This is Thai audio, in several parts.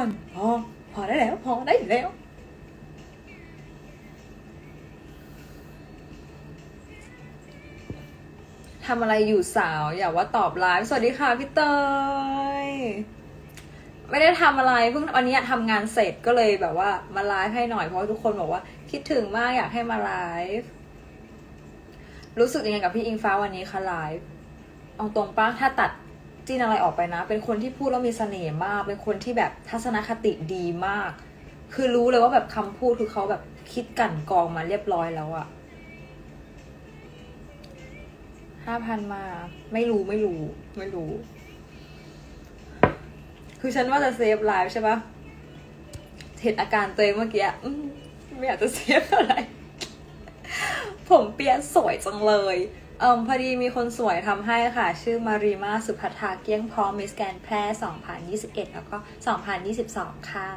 อนพอ พอได้แล้ว พอได้แล้ว ทำอะไรอยู่สาว อย่าว่าตอบไลฟ์ สวัสดีค่ะพี่เตย ไม่ได้ทำอะไร เพิ่งวันนี้ทำงานเสร็จก็เลยแบบว่า มาไลฟ์ให้หน่อย เพราะทุกคนบอกว่า คิดถึงมากอยากให้มาไลฟ์ รู้สึกยังไงกับพี่อิงฟ้าวันนี้คะไลฟ์ เอาตรงป้าถ้าตัด จีนอะไรออกไปนะ เป็นคนที่พูดแล้วมีเสน่ห์มาก เป็นคนที่แบบทัศนคติดีมาก คือรู้เลยว่าแบบคำพูดคือเขาแบบคิดกั่นกองมาเรียบร้อยแล้วอะห้าพันมา ไม่รู้ไม่รู้ ไม่รู้ คือฉันว่าจะเซฟไลฟ์ใช่ปะเห็นอาการตัวเองเมื่อกี้ไม่อยากจะเซฟอะไร ผมเปียสวยจังเลย เอิมพอดีมีคนสวยทำให้ค่ะ ชื่อมารีมาสุภัทาเกี้ยงพร้อมมิสแกนแพร่ 2021 แล้วก็ 2022 ค่ะ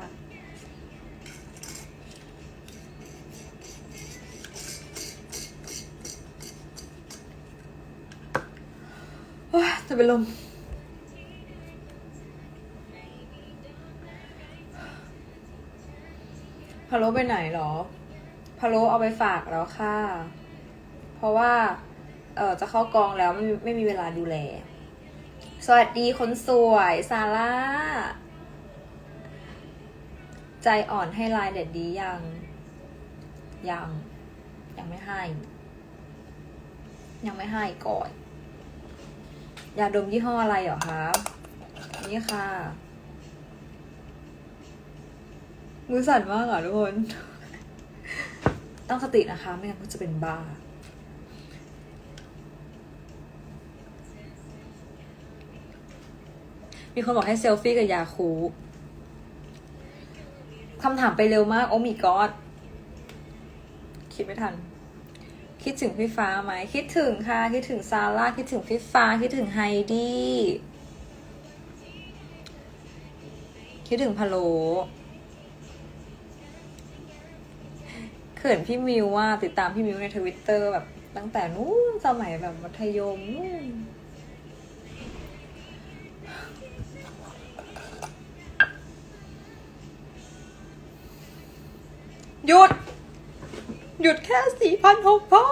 ว้าจะเป็นลมพะโล้ไปไหนหรอพะโล้เอาไปฝากแล้วค่ะ เพราะว่า เออจะเข้ากองแล้วไม่ไม่มีเวลาดูแล สวัสดีคนสวยซาร่า ใจอ่อนให้ลายเด็ดดียัง ยัง ยังไม่ให้ ยังไม่ให้ก่อนยาดมยี่ห้ออะไรเหรอคะนี่ค่ะ มือสั่นมากอะทุกคน ต้องสตินะคะ ไม่งั้นก็จะเป็นบ้า มีคนบอกให้เซลฟี่กับยาคูคำถามไปเร็วมาก โอ้มีกอดคิดไม่ทัน คิดถึงพี่ฟ้าไหม คิดถึงค่ะ คิดถึงซาร่า คิดถึงพี่ฟ้า คิดถึงไฮดี้ คิดถึงพะโลเขินพี่มิวว่าติดตามพี่มิวในทวิตเตอร์แบบตั้งแต่นู้นสมัยแบบมัธยมนู่น หยุด หยุดแค่สี่พันหกพอ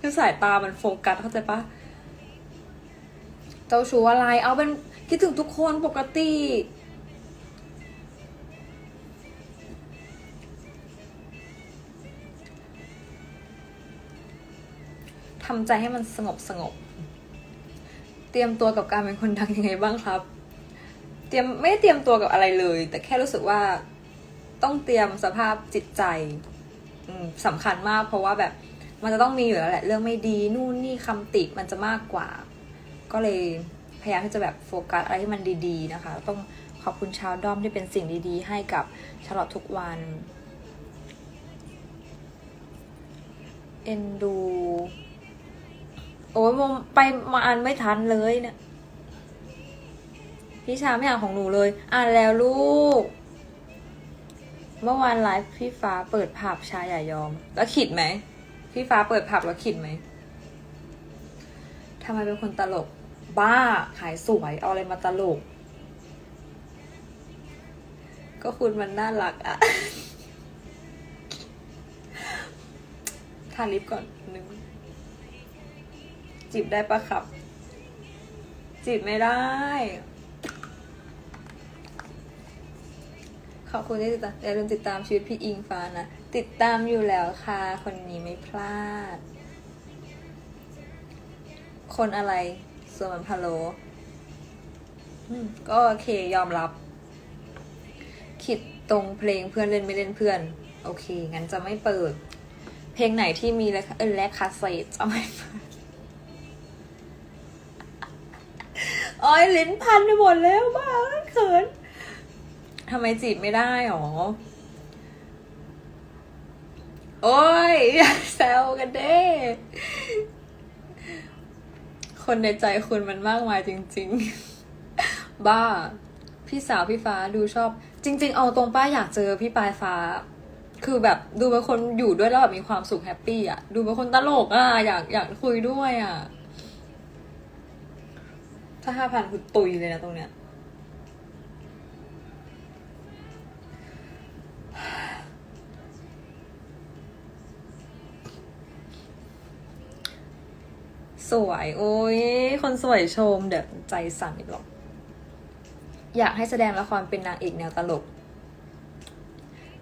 คือสายตามันโฟกัสเข้าใจปะเจ้าชูอะไร เอาเป็นคิดถึงทุกคนปกติ ทำใจให้มันสงบสงบ เตรียมตัวกับการเป็นคนดังยังไงบ้างครับ รียมไม่ได้เตรียมตัวกับอะไรเลย แต่แค่รู้สึกว่าต้องเตรียมสภาพจิตใจสำคัญมาก เพราะว่าแบบมันจะต้องมีอยู่แล้วแหละ เรื่องไม่ดีนู่นนี่คำติมันจะมากกว่า ก็เลยพยายามที่จะแบบโฟกัสอะไรที่มันดีๆนะคะ ต้องขอบคุณชาวด้อมที่เป็นสิ่งดีๆ ให้กับชาลอตทุกวันเอ็นดู โอ้ยมไปมาอ่านไม่ทันเลยเนี่ย พี่ชาไม่อ่านของหนูเลย อ่านแล้วลูก เมื่อวานไลฟ์พี่ฟ้าเปิดผับชายอย่ายอม แล้วขิดไหม พี่ฟ้าเปิดผับแล้วขิดไหมทำไมเป็นคนตลก บ้า ขายสวย เอาอะไรมาตลก ก็คุณมันน่ารักอะทาลิปก่อนหนึ่งจีบได้ปะครับ จีบไม่ได้ ขอบคุณที่ติดตามอย่าลืมติดตามชีวิตพี่อิงฟ้านะ ติดตามอยู่แล้วค่ะ คนนี้ไม่พลาด คนอะไร ส่วนมันพะโลก็โอเคยอมรับ คิดตรงเพลงเพื่อนเล่นไม่เล่นเพื่อน โอเค งั้นจะไม่เปิด เพลงไหนที่มีและเออและคาสเซตจะไม่เปิดอ้ยลิ้นพันไปหมดแล้วบ้าเขิน ทำไมจีบไม่ได้หรอ โอ้ยแซวกันเด้ คนในใจคุณมันมากมายจริง ๆ บ้า พี่สาวพี่ฟ้าดูชอบ จริง ๆ เอาตรงป้าอยากเจอพี่ปลายฟ้า คือแบบดูเป็นคนอยู่ด้วยแล้วแบบมีความสุขแฮปปี้อะ ดูเป็นคนตลกอะ อยากอยากคุยด้วยอะ ถ้าห้าพันคือตุยเลยนะตรงเนี้ย สวย โอ้ย คนสวยชม เดี๋ยวใจสั่นอีกหรอก อยากให้แสดงละครเป็นนางเอกแนวตลก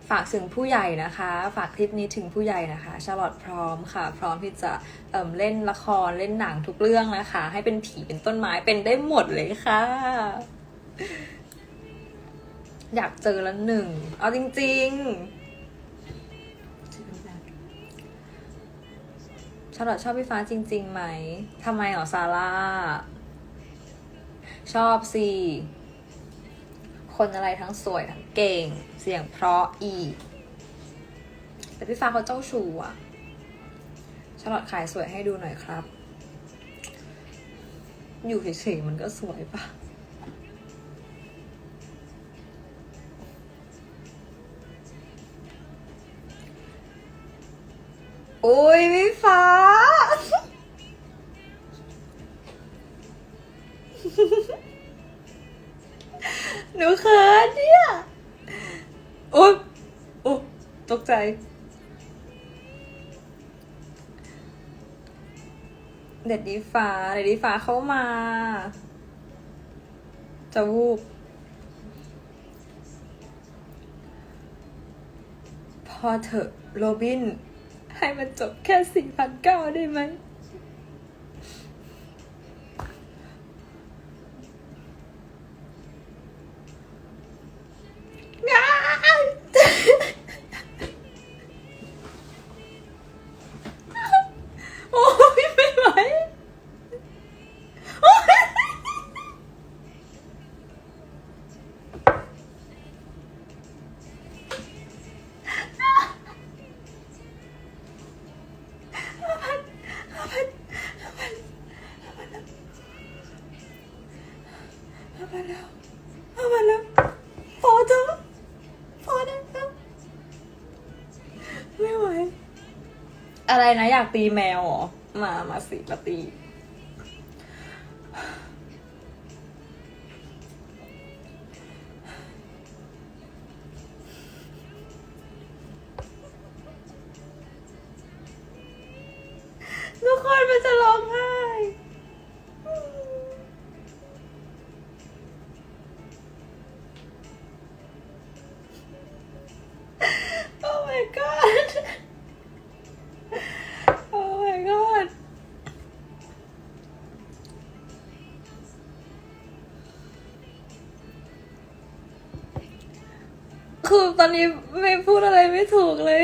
ฝากถึงผู้ใหญ่นะคะ ฝากคลิปนี้ถึงผู้ใหญ่นะคะชาลอตพร้อมค่ะ พร้อมที่จะเเล่นละครเล่นหนังทุกเรื่องนะคะ ให้เป็นผีเป็นต้นไม้เป็นได้หมดเลยค่ะ อยากเจอและหนึ่ง เอาจริง ๆ ชาลอตชอบพี่ฟ้าจริง ๆ ไหมทำไมหรอซาร่า ชอบสิคนอะไรทั้งสวยทั้งเก่ง เสียงเพราะอีก แต่พี่ฟ้าเขาเจ้าชู้อะฉลอดขายสวยให้ดูหน่อยครับ อยู่เฉยๆมันก็สวยปะโอ้ยพี่ฟ้า นูเขินเนี่ยโอ๊ยโอ้ตกใจ เด็ดดีฟ้า เด็ดดีฟ้าเข้ามา จะวูบพอเถอะโรบิน ให้มันจบแค่สี่พันเก้าได้ไหม แล้วเอามาแล้วพอจ้ะพอได้แล้วไม่ไหวอะไรนะอยากตีแมวเหรอ มา มาสิมาตี คือตอนนี้ไม่พูดอะไรไม่ถูกเลย